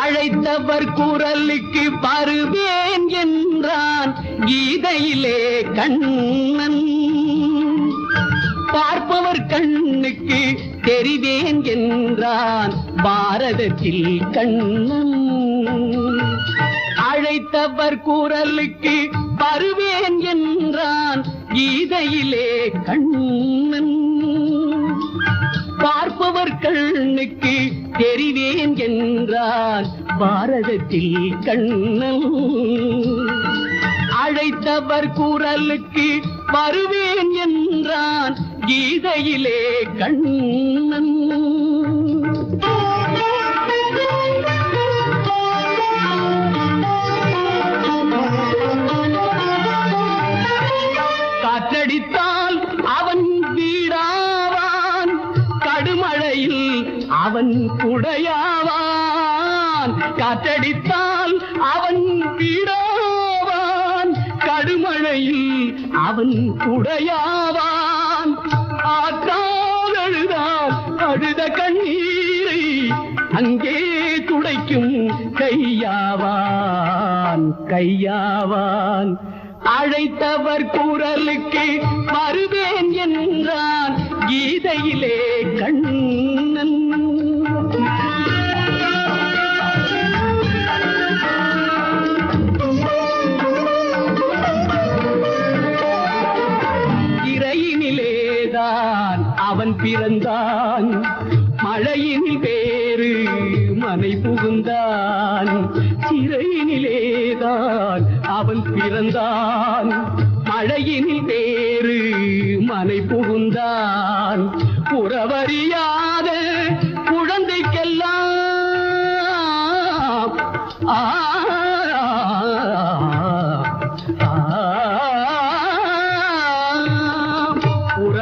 அழைத்தவர் குரலுக்கு வருவேன் என்றான் கீதையிலே கண்ணன். பார்ப்பவர் கண்ணுக்கு தெரிவேன் என்றான் பாரதத்தில் கண்ணன். அழைத்தவர் குரலுக்கு வருவேன் என்றான் கீதையிலே கண்ணன். தெரிவேன் என்றான் பாரதத்தில் கண்ணன். அழைத்தவர் குரலுக்கு வருவேன் என்றான் கீதையிலே கண்ணன். அவன் குடையாவான் காற்றடித்தால் அவன் வீடாவான் கடுமழையில் அவன் குடையாவான் ஆற்றால் அழுதால் அழுத கண்ணீரை அங்கே துடைக்கும் கையாவான். கையாவான். அழைத்தவர் குரலுக்கு வருவேன் என்றான். கீதையிலே கண்ணன் பிறந்தான் அவன் பிறந்தான். மழையினில் வேறு மனை புகுந்தான். சிறையினிலேதான் அவன் பிறந்தான். மழையினில் வேறு மனை புகுந்தான். உறவறியாத குழந்தைக்கெல்லாம் ஆ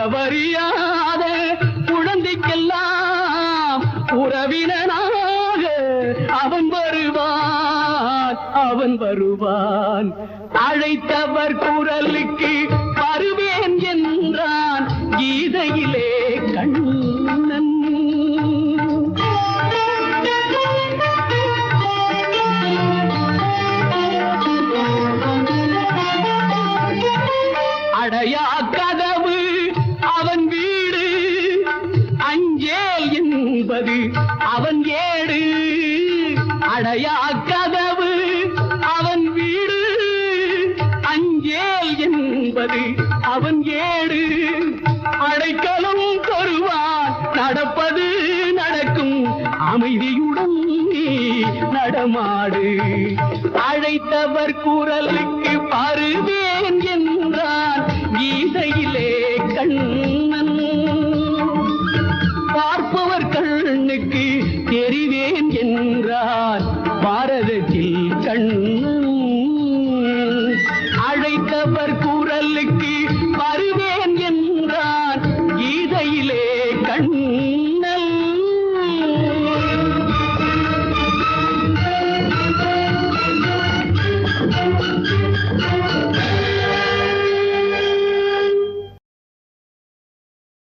உறவறியாத குழந்தைக்கெல்லாம் உறவினனாக அவன் வருவான் அவன் வருவான். அழைத்தவர் குரலுக்கு வருவேன் என்றான் கீதையிலே கண்ணன். அடையா கதை அவன் ஏடு அடையா கதவு அவன் வீடு. அஞ்சேல் என்பது அவன் ஏடு அடைக்கலம் தருவான். நடப்பது நடக்கும் அமைதியுடன் நடமாடு. அழைத்தவர் குரலுக்கு கண்ணுக்கு தெரிவேன் என்றார்.